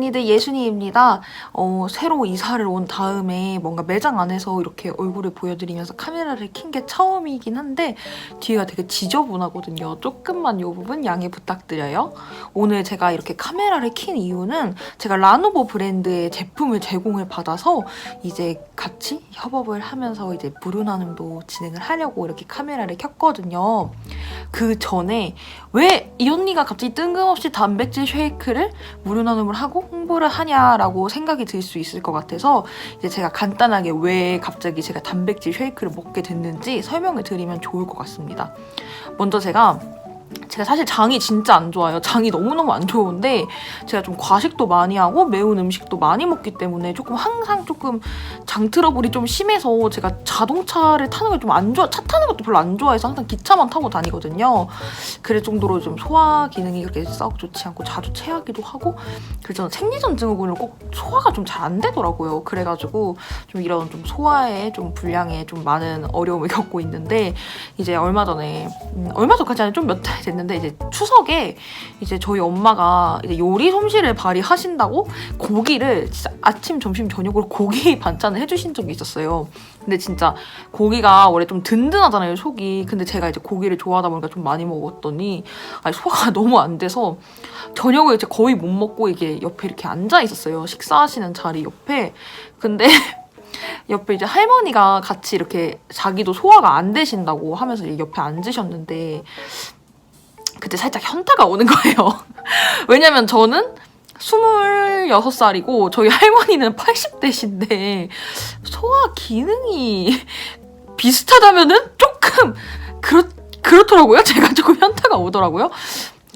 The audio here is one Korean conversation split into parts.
언니들 예순이입니다. 어, 새로 이사를 온 다음에 뭔가 매장 안에서 이렇게 얼굴을 보여드리면서 카메라를 킨 게 처음이긴 한데 뒤가 되게 지저분하거든요. 조금만 이 부분 양해 부탁드려요. 오늘 제가 이렇게 카메라를 킨 이유는 제가 라누보 브랜드의 제품을 제공을 받아서 이제 같이 협업을 하면서 이제 무르나눔도 진행을 하려고 이렇게 카메라를 켰거든요. 그 전에 왜 이 언니가 갑자기 뜬금없이 단백질 쉐이크를 무료 나눔을 하고 홍보를 하냐라고 생각이 들 수 있을 것 같아서 이제 제가 간단하게 왜 갑자기 제가 단백질 쉐이크를 먹게 됐는지 설명을 드리면 좋을 것 같습니다. 먼저 제가 제가 사실 장이 진짜 안 좋아요. 장이 너무너무 안 좋은데 제가 좀 과식도 많이 하고 매운 음식도 많이 먹기 때문에 조금 항상 조금 장 트러블이 좀 심해서 제가 자동차를 타는 걸 좀 안 좋아 차 타는 것도 별로 안 좋아해서 항상 기차만 타고 다니거든요. 그럴 정도로 좀 소화 기능이 그렇게 썩 좋지 않고 자주 체하기도 하고 그래서 생리전 증후군을 꼭 소화가 좀 잘 안 되더라고요. 그래가지고 좀 이런 좀 소화에 좀 불량에 좀 많은 어려움을 겪고 있는데 이제 얼마 전에 음, 얼마 전까지 아니라 좀몇 달 됐는데 이제 추석에 이제 저희 엄마가 이제 요리 솜씨를 발휘하신다고 고기를 진짜 아침 점심 저녁으로 고기 반찬을 해주신 적이 있었어요. 근데 진짜 고기가 원래 좀 든든하잖아요 속이. 근데 제가 이제 고기를 좋아하다 보니까 좀 많이 먹었더니 아니 소화가 너무 안 돼서 저녁을 이제 거의 못 먹고 이게 옆에 이렇게 앉아 있었어요. 식사하시는 자리 옆에. 근데 옆에 이제 할머니가 같이 이렇게 자기도 소화가 안 되신다고 하면서 옆에 앉으셨는데 그때 살짝 현타가 오는 거예요. 왜냐면 저는 26살이고 저희 할머니는 80대신데 소화 기능이 비슷하다면은 조금 그렇 그렇더라고요. 제가 조금 현타가 오더라고요.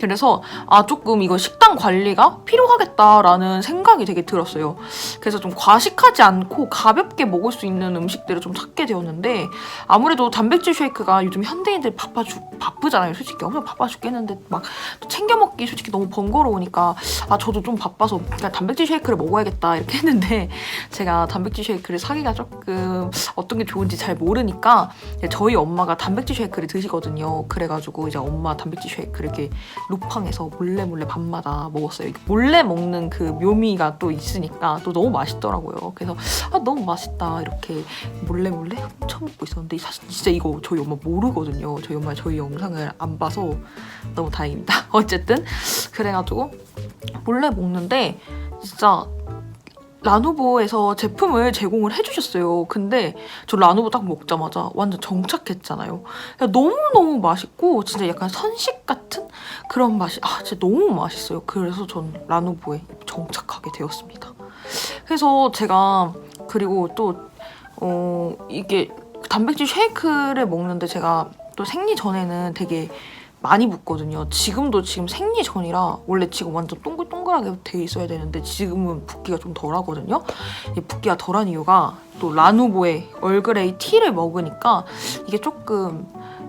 그래서 아 조금 이거 식단 관리가 필요하겠다라는 생각이 되게 들었어요. 그래서 좀 과식하지 않고 가볍게 먹을 수 있는 음식들을 좀 찾게 되었는데 아무래도 단백질 쉐이크가 요즘 현대인들 바빠 죽 바쁘잖아요. 솔직히 엄청 바빠 죽겠는데 막또 챙겨 먹기 솔직히 너무 번거로우니까 아 저도 좀 바빠서 그냥 단백질 쉐이크를 먹어야겠다 이렇게 했는데 제가 단백질 쉐이크를 사기가 조금 어떤 게 좋은지 잘 모르니까 저희 엄마가 단백질 쉐이크를 드시거든요. 그래가지고 이제 엄마 단백질 쉐이크를 이렇게 루팡에서 몰래 몰래 밤마다 먹었어요. 몰래 먹는 그 묘미가 또 있으니까 또 너무 맛있더라고요. 그래서 아 너무 맛있다 이렇게 몰래 몰래 훔쳐 먹고 있었는데 사실 진짜 이거 저희 엄마 모르거든요. 저희 엄마 저희 영상을 안 봐서 너무 다행입니다. 어쨌든 그래가지고 몰래 먹는데 진짜 라누보에서 제품을 제공을 해주셨어요. 근데 저 라누보 딱 먹자마자 완전 정착했잖아요. 그냥 너무너무 맛있고 진짜 약간 선식 같은 그런 맛이 아 진짜 너무 맛있어요. 그래서 전 라누보에 정착하게 되었습니다. 그래서 제가 그리고 또 어, 이게 단백질 쉐이크를 먹는데 제가 또 생리 전에는 되게 많이 붓거든요. 지금도 지금 생리 전이라 원래 지금 완전 동글동글하게 돼 있어야 되는데 지금은 붓기가 좀 덜하거든요. 이 붓기가 덜한 이유가 또 라누보의 얼그레이 티를 먹으니까 이게 조금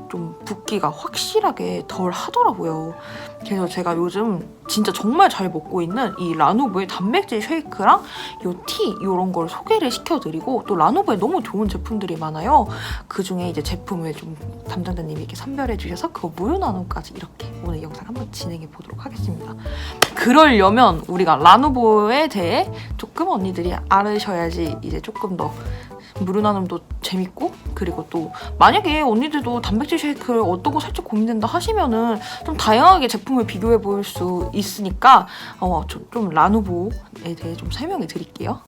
좀 붓기가 확실하게 덜 하더라고요. 그래서 제가 요즘 진짜 정말 잘 먹고 있는 이 라누보의 단백질 쉐이크랑 요티 이런 걸 소개를 시켜드리고 또 라누보에 너무 좋은 제품들이 많아요. 그 중에 이제 제품을 좀 담당자님이 이렇게 선별해 주셔서 그거 무료 나눔까지 이렇게 오늘 영상 한번 진행해 보도록 하겠습니다. 그러려면 우리가 라누보에 대해 조금 언니들이 알으셔야지 이제 조금 더 무료 나눔도 재밌고 그리고 또 만약에 언니들도 단백질 쉐이크를 어떤 거 살짝 고민된다 하시면은 좀 다양하게 제품을 비교해 볼 수 있으니까 어, 좀, 좀 라누보에 대해 좀 설명해 드릴게요.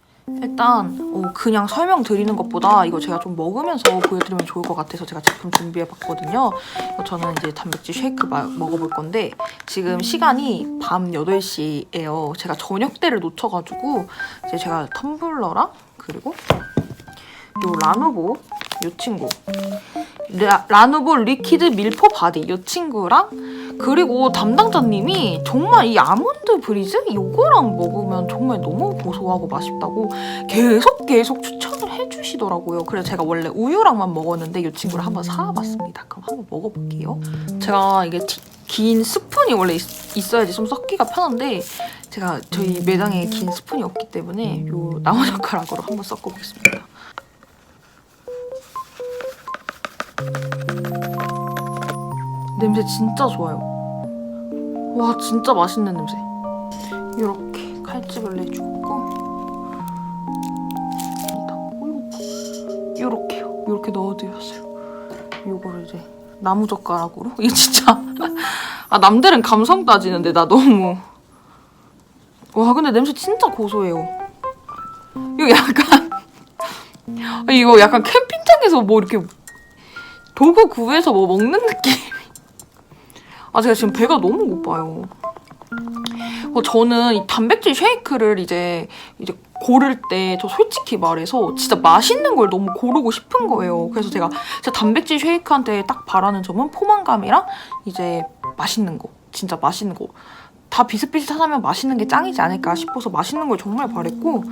일단 어, 그냥 설명 드리는 것보다 이거 제가 좀 먹으면서 보여드리면 좋을 것 같아서 제가 제품 준비해 봤거든요. 어, 저는 이제 단백질 쉐이크 마- 먹어볼 건데 지금 시간이 밤 8시예요. 제가 저녁 때를 놓쳐가지고 이제 제가 텀블러랑 그리고 요 라누보 요 친구 라, 라누보 리퀴드 밀포 바디 요 친구랑 그리고 담당자님이 정말 이 아몬드 브리즈 요거랑 먹으면 정말 너무 고소하고 맛있다고 계속 계속 추천을 해주시더라고요. 그래서 제가 원래 우유랑만 먹었는데 이 친구를 한번 사봤습니다. 그럼 한번 먹어볼게요. 제가 이게 티- 긴 스푼이 원래 있, 어야지좀 섞기가 편한데 제가 저희 매장에 긴 스푼이 없기 때문에 요 나무 젓가락으로 한번 섞어보겠습니다. 냄새 진짜 좋아요. 와 진짜 맛있는 냄새. 이렇게 칼집을 내주고 이렇게요. 이렇게 넣어드렸어요. 이거를 이제 나무젓가락으로 이게 진짜 아 남들은 감성 따지는데 나 너무 와 근데 냄새 진짜 고소해요. 이거 약간 아, 이거 약간 캠핑장에서 뭐 이렇게 도구 구해서 뭐 먹는 느낌. 아 제가 지금 배가 너무 고파요. 어, 저는 이 단백질 쉐이크를 이제 이제 고를 때 저 솔직히 말해서 진짜 맛있는 걸 너무 고르고 싶은 거예요. 그래서 제가 진짜 단백질 쉐이크한테 딱 바라는 점은 포만감이랑 이제 맛있는 거, 진짜 맛있는 거. 다 비슷비슷하다면 맛있는 게 짱이지 않을까 싶어서 맛있는 걸 정말 바랬고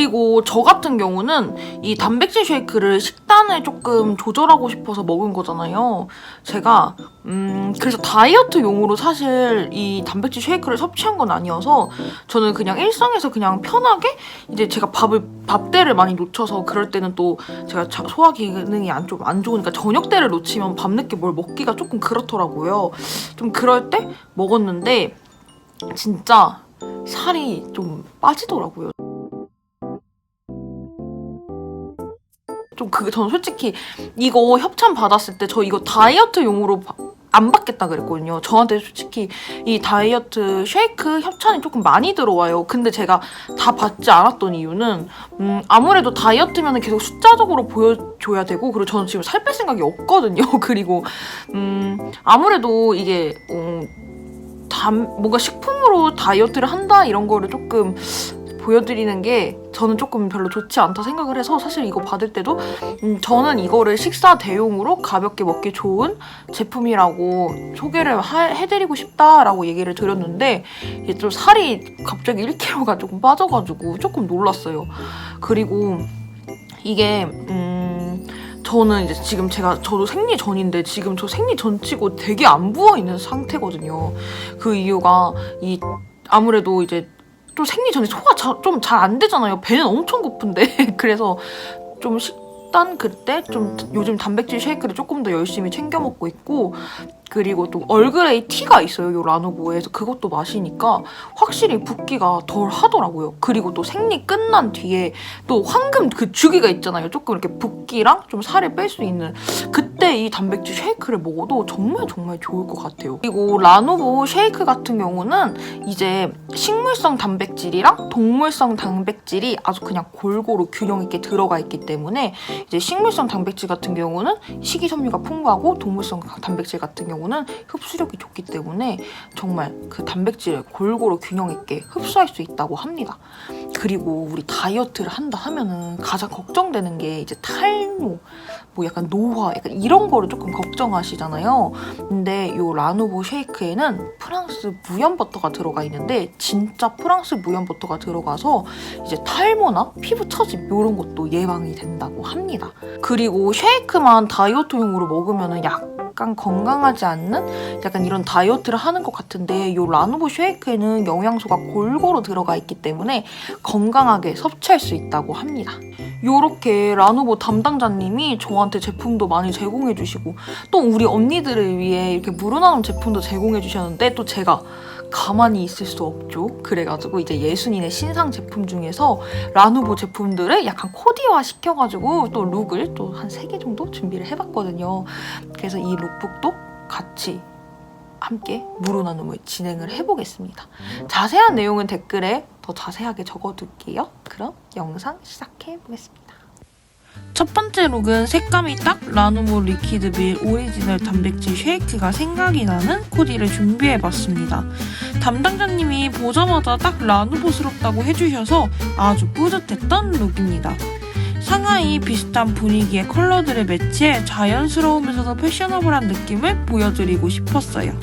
그리고 저 같은 경우는 이 단백질 쉐이크를 식단을 조금 조절하고 싶어서 먹은 거잖아요. 제가 음 그래서 다이어트용으로 사실 이 단백질 쉐이크를 섭취한 건 아니어서 저는 그냥 일상에서 그냥 편하게 이제 제가 밥을 밥때를 많이 놓쳐서 그럴 때는 또 제가 자- 소화 기능이 안 좀 안 좋으니까 저녁 때를 놓치면 밤늦게 뭘 먹기가 조금 그렇더라고요. 좀 그럴 때 먹었는데 진짜 살이 좀 빠지더라고요. 좀 그게 저는 솔직히 이거 협찬 받았을 때 저 이거 다이어트 용으로 바- 안 받겠다 그랬거든요. 저한테 솔직히 이 다이어트 쉐이크 협찬이 조금 많이 들어와요. 근데 제가 다 받지 않았던 이유는 음, 아무래도 다이어트면 계속 숫자적으로 보여줘야 되고 그리고 저는 지금 살 뺄 생각이 없거든요. 그리고 음, 아무래도 이게 음, 단, 뭔가 식품으로 다이어트를 한다 이런 거를 조금 보여드리는 게 저는 조금 별로 좋지 않다 생각을 해서 사실 이거 받을 때도 음, 저는 이거를 식사 대용으로 가볍게 먹기 좋은 제품이라고 소개를 하- 해드리고 싶다라고 얘기를 드렸는데 이게 좀 살이 갑자기 1kg가 조금 빠져가지고 조금 놀랐어요. 그리고 이게 음, 저는 이제 지금 제가 저도 생리 전인데 지금 저 생리 전치고 되게 안 부어 있는 상태거든요. 그 이유가 이 아무래도 이제 좀 생리 전에 소화 좀 잘 안 되잖아요. 배는 엄청 고픈데 그래서 좀 식단 그때 좀 요즘 단백질 쉐이크를 조금 더 열심히 챙겨 먹고 있고 그리고 또 얼그레이 티가 있어요. 요 라노보에서 그것도 마시니까 확실히 붓기가 덜 하더라고요. 그리고 또 생리 끝난 뒤에 또 황금 그 주기가 있잖아요. 조금 이렇게 붓기랑 좀 살을 뺄 수 있는 그 때 이 단백질 쉐이크를 먹어도 정말 정말 좋을 것 같아요. 그리고 라노보 쉐이크 같은 경우는 이제 식물성 단백질이랑 동물성 단백질이 아주 그냥 골고루 균형 있게 들어가 있기 때문에 이제 식물성 단백질 같은 경우는 식이섬유가 풍부하고 동물성 단백질 같은 경우는 흡수력이 좋기 때문에 정말 그 단백질을 골고루 균형 있게 흡수할 수 있다고 합니다. 그리고 우리 다이어트를 한다 하면은 가장 걱정되는 게 이제 탈모, 뭐 약간 노화, 약간 이런 거를 조금 걱정하시잖아요. 근데 이 라노보 쉐이크에는 프랑스 무염 버터가 들어가 있는데 진짜 프랑스 무염 버터가 들어가서 이제 탈모나 피부 처짐 이런 것도 예방이 된다고 합니다. 그리고 쉐이크만 다이어트용으로 먹으면은 약 간 건강하지 않는 약간 이런 다이어트를 하는 것 같은데 이 라노보 쉐이크에는 영양소가 골고루 들어가 있기 때문에 건강하게 섭취할 수 있다고 합니다. 요렇게 라노보 담당자님이 저한테 제품도 많이 제공해 주시고 또 우리 언니들을 위해 이렇게 무르나눔 제품도 제공해 주셨는데 또 제가 가만히 있을 수 없죠. 그래가지고 이제 예순이네 신상 제품 중에서 라누보 제품들을 약간 코디화 시켜가지고 또 룩을 또 한 세 개 정도 준비를 해봤거든요. 그래서 이 룩북도 같이 함께 무르나눔을 진행을 해보겠습니다. 자세한 내용은 댓글에 더 자세하게 적어둘게요. 그럼 영상 시작해 보겠습니다. 첫 번째 룩은 색감이 딱 라누모 리퀴드빌 오리지널 단백질 쉐이크가 생각이 나는 코디를 준비해봤습니다. 담당자님이 보자마자 딱 라누보스럽다고 해주셔서 아주 뿌듯했던 룩입니다. 상하이 비슷한 분위기의 컬러들을 매치해 자연스러우면서도 패셔너블한 느낌을 보여드리고 싶었어요.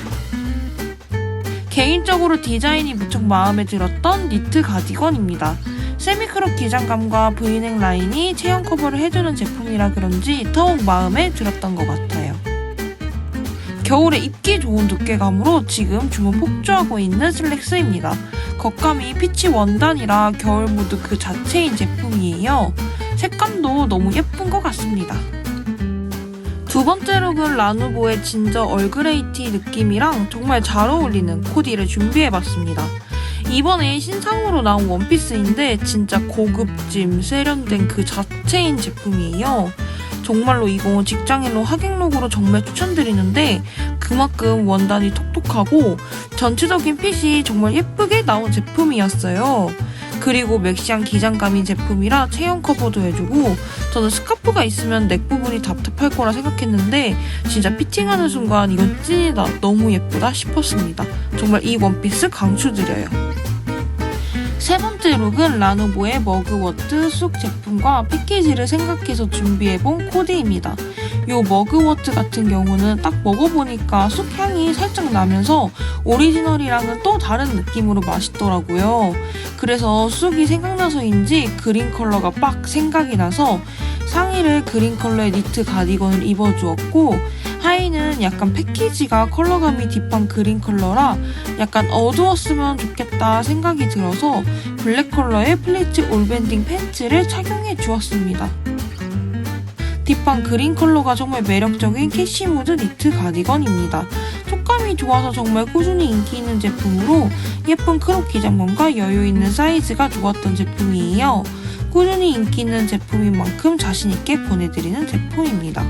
개인적으로 디자인이 무척 마음에 들었던 니트 가디건입니다. 세미크롭 기장감과 브이넥 라인이 체형 커버를 해주는 제품이라 그런지 더욱 마음에 들었던 것 같아요. 겨울에 입기 좋은 두께감으로 지금 주문 폭주하고 있는 슬랙스입니다. 겉감이 피치 원단이라 겨울 무드 그 자체인 제품이에요. 색감도 너무 예쁜 것 같습니다. 두 번째 룩은 라누보의 진저 얼그레이티 느낌이랑 정말 잘 어울리는 코디를 준비해봤습니다. 이번에 신상으로 나온 원피스인데 진짜 고급짐 세련된 그 자체인 제품이에요. 정말로 이거 직장인로 하객룩으로 정말 추천드리는데 그만큼 원단이 톡톡하고 전체적인 핏이 정말 예쁘게 나온 제품이었어요. 그리고 맥시한 기장감인 제품이라 체형 커버도 해주고 저는 스카프가 있으면 넥 부분이 답답할 거라 생각했는데 진짜 피팅하는 순간 이건 찐이다 너무 예쁘다 싶었습니다. 정말 이 원피스 강추드려요. 세 번째 룩은 라누보의 머그워트 쑥 제품과 패키지를 생각해서 준비해본 코디입니다. 요 머그워트 같은 경우는 딱 먹어보니까 쑥 향이 살짝 나면서 오리지널이랑은 또 다른 느낌으로 맛있더라고요. 그래서 쑥이 생각나서인지 그린 컬러가 빡 생각이 나서 상의를 그린 컬러의 니트 가디건을 입어주었고 하의는 약간 패키지가 컬러감이 딥한 그린 컬러라 약간 어두웠으면 좋겠다 생각이 들어서 블랙 컬러의 플리츠 올밴딩 팬츠를 착용해 주었습니다. 딥한 그린 컬러가 정말 매력적인 캐시무드 니트 가디건입니다. 촉감이 좋아서 정말 꾸준히 인기 있는 제품으로 예쁜 크롭 기장감과 여유 있는 사이즈가 좋았던 제품이에요. 꾸준히 인기 있는 제품인 만큼 자신있게 보내드리는 제품입니다.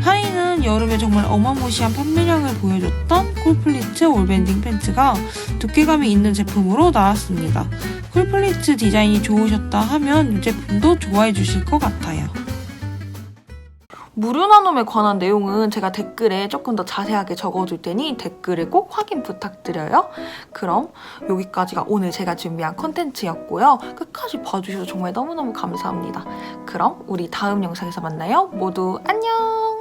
하의는 여름에 정말 어마무시한 판매량을 보여줬던 쿨플리츠 올밴딩 팬츠가 두께감이 있는 제품으로 나왔습니다. 쿨플리츠 디자인이 좋으셨다 하면 이 제품도 좋아해 주실 것 같아요. 무료 나눔에 관한 내용은 제가 댓글에 조금 더 자세하게 적어둘 테니 댓글을 꼭 확인 부탁드려요. 그럼 여기까지가 오늘 제가 준비한 컨텐츠였고요. 끝까지 봐주셔서 정말 너무너무 감사합니다. 그럼 우리 다음 영상에서 만나요. 모두 안녕!